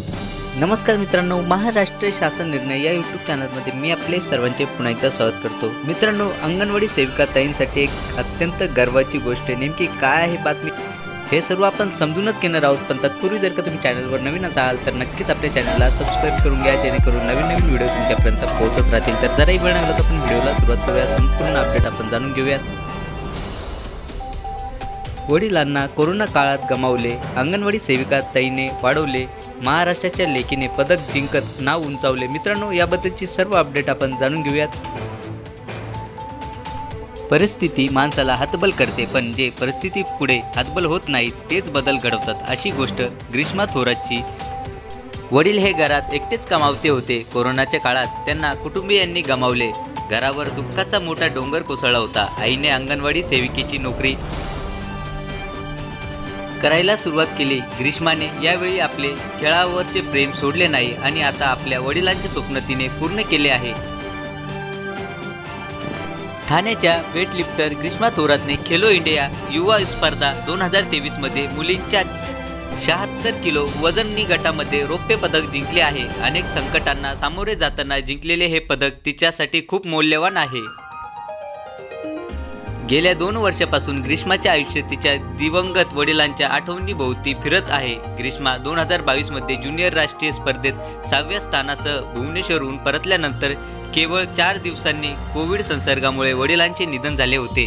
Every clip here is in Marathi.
नमस्कार मित्रांनो महाराष्ट्र शासन निर्णय या यूट्यूब चॅनलमध्ये मी आपले सर्वांचे पुन्हा एकदा स्वागत करतो. मित्रांनो अंगणवाडी सेविका ताईंसाठी एक अत्यंत गर्वाची गोष्ट नेमकी काय आहे बातमी? हे सर्व आपण समजूनच घेणार आहोत. पण तत्पूर्वी जर का तुम्ही चॅनलवर नवीन असाल तर नक्कीच आपल्या चॅनलला सबस्क्राईब करून घ्या. जेणेकरून नवीन नवीन व्हिडिओ तुमच्यापर्यंत पोहोचत राहतील. तर जराही वेळ लागला तर आपण व्हिडिओला सुरुवात करूया. संपूर्ण अपडेट आपण जाणून घेऊयात. वडिलांना कोरोना काळात गमावले अंगणवाडी सेविका ताईने वाढवले महाराष्ट्राच्या लेकीने पदक जिंकत नाव उंचावले. मित्रांनो याबद्दलची सर्व अपडेट आपण जाणून घेऊयात. परिस्थिती माणसाला हातबल करते पण जे परिस्थिती पुढे हातबल होत नाही तेच बदल घडवतात अशी गोष्ट ग्रीष्मा थोरातची. वडील हे घरात एकटेच कमावते होते. कोरोनाच्या काळात त्यांना कुटुंबियांनी गमावले. घरावर दुःखाचा मोठा डोंगर कोसळला होता. आईने अंगणवाडी सेविकेची नोकरी करायला सुरुवात केली. ग्रीष्माने यावेळी आपले खेळावरचे प्रेम सोडले नाही आणि आता आपल्या वडिलांचे स्वप्न तिने पूर्ण केले आहे. ठाण्याच्या वेटलिफ्टर ग्रीष्मा थोरातने खेलो इंडिया युवा स्पर्धा दोन हजार तेवीसमध्ये मुलींच्या शहात्तर किलो वजननी गटामध्ये रौप्य पदक जिंकले आहे. अनेक संकटांना सामोरे जाताना जिंकलेले हे पदक तिच्यासाठी खूप मौल्यवान आहे. गेल्या दोन वर्षापासून ग्रीष्माच्या आयुष्य तिच्या दिवंगत वडिलांच्या आठवणीभोवती फिरत आहे. ग्रीष्मा दोन हजार बावीसमध्ये ज्युनियर राष्ट्रीय स्पर्धेत सहाव्या स्थानासह भुवनेश्वरहून परतल्यानंतर केवळ चार दिवसांनी कोविड संसर्गामुळे वडिलांचे निधन झाले होते.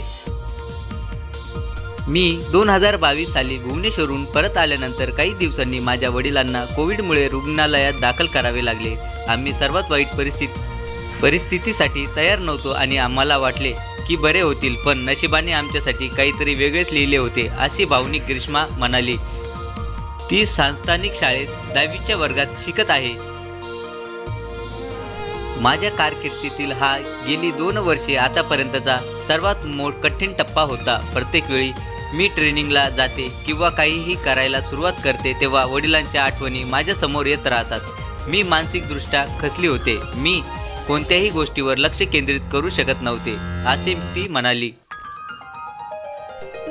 मी दोन हजार बावीस साली भुवनेश्वरहून परत आल्यानंतर काही दिवसांनी माझ्या वडिलांना कोविडमुळे रुग्णालयात दाखल करावे लागले. आम्ही सर्वात वाईट परिस्थिती परिस्थितीसाठी तयार नव्हतो आणि आम्हाला वाटले की बरे होतील पण नशिबाने आमच्यासाठी काहीतरी वेगळेच लिहिले होते अशी भावनिक ग्रीष्मा म्हणाली. ती सांस्थानिक शाळेत दहावीच्या वर्गात शिकत आहे. माझ्या कारकिर्दीतील हा गेली दोन वर्षे आतापर्यंतचा सर्वात मोठ कठीण टप्पा होता. प्रत्येक वेळी मी ट्रेनिंगला जाते किंवा काहीही करायला सुरुवात करते तेव्हा वडिलांच्या आठवणी माझ्यासमोर येत राहतात. मी मानसिकदृष्ट्या खचली होते. मी कोणत्याही गोष्टीवर लक्ष केंद्रित करू शकत नव्हते असे ती म्हणाली.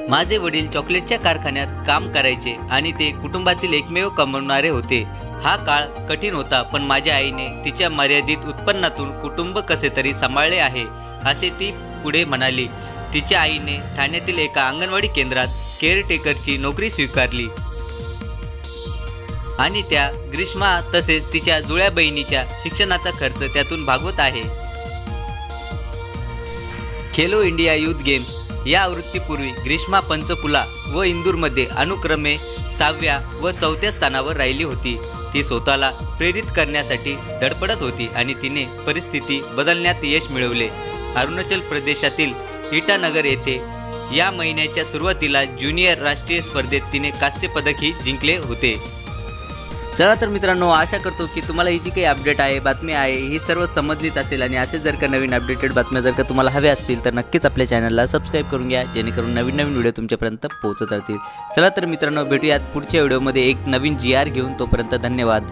माझे वडील चॉकलेटच्या कारखान्यात काम करायचे आणि ते कुटुंबातील एकमेव कमवणारे होते. हा काळ कठीण होता पण माझ्या आईने तिच्या मर्यादित उत्पन्नातून कुटुंब कसे तरी सांभाळले आहे असे ती पुढे म्हणाली. तिच्या आईने ठाण्यातील एका अंगणवाडी केंद्रात केअरटेकरची नोकरी स्वीकारली. आणि त्या ग्रीष्मा तसेच तिच्या जुळ्या बहिणीच्या शिक्षणाचा खर्च त्यातून भागवत आहे. खेलो इंडिया युथ गेम्स या आवृत्तीपूर्वी ग्रीष्मा पंचकुला व इंदूरमध्ये अनुक्रमे सहाव्या व चौथ्या स्थानावर राहिली होती. ती स्वतःला प्रेरित करण्यासाठी धडपडत होती आणि तिने परिस्थिती बदलण्यात यश मिळवले. अरुणाचल प्रदेशातील इटानगर येथे या महिन्याच्या सुरुवातीला ज्युनियर राष्ट्रीय स्पर्धेत तिने कांस्यपदकही जिंकले होते. चला तर मित्रांनो आशा करतो की तुम्हाला ही जी काही अपडेट आहे बातमी आहे ही सर्व समजलीच असेल आणि असे जर का नवीन अपडेटेड बातम्या जर का तुम्हाला हव्या असतील तर नक्कीच आपल्या चॅनलला सबस्क्राईब करून घ्या जेणेकरून नवीन नवीन व्हिडिओ तुमच्यापर्यंत पोहोचत राहतील. चला तर मित्रांनो भेटूयात पुढच्या व्हिडिओमध्ये एक नवीन जी आर घेऊन तोपर्यंत धन्यवाद.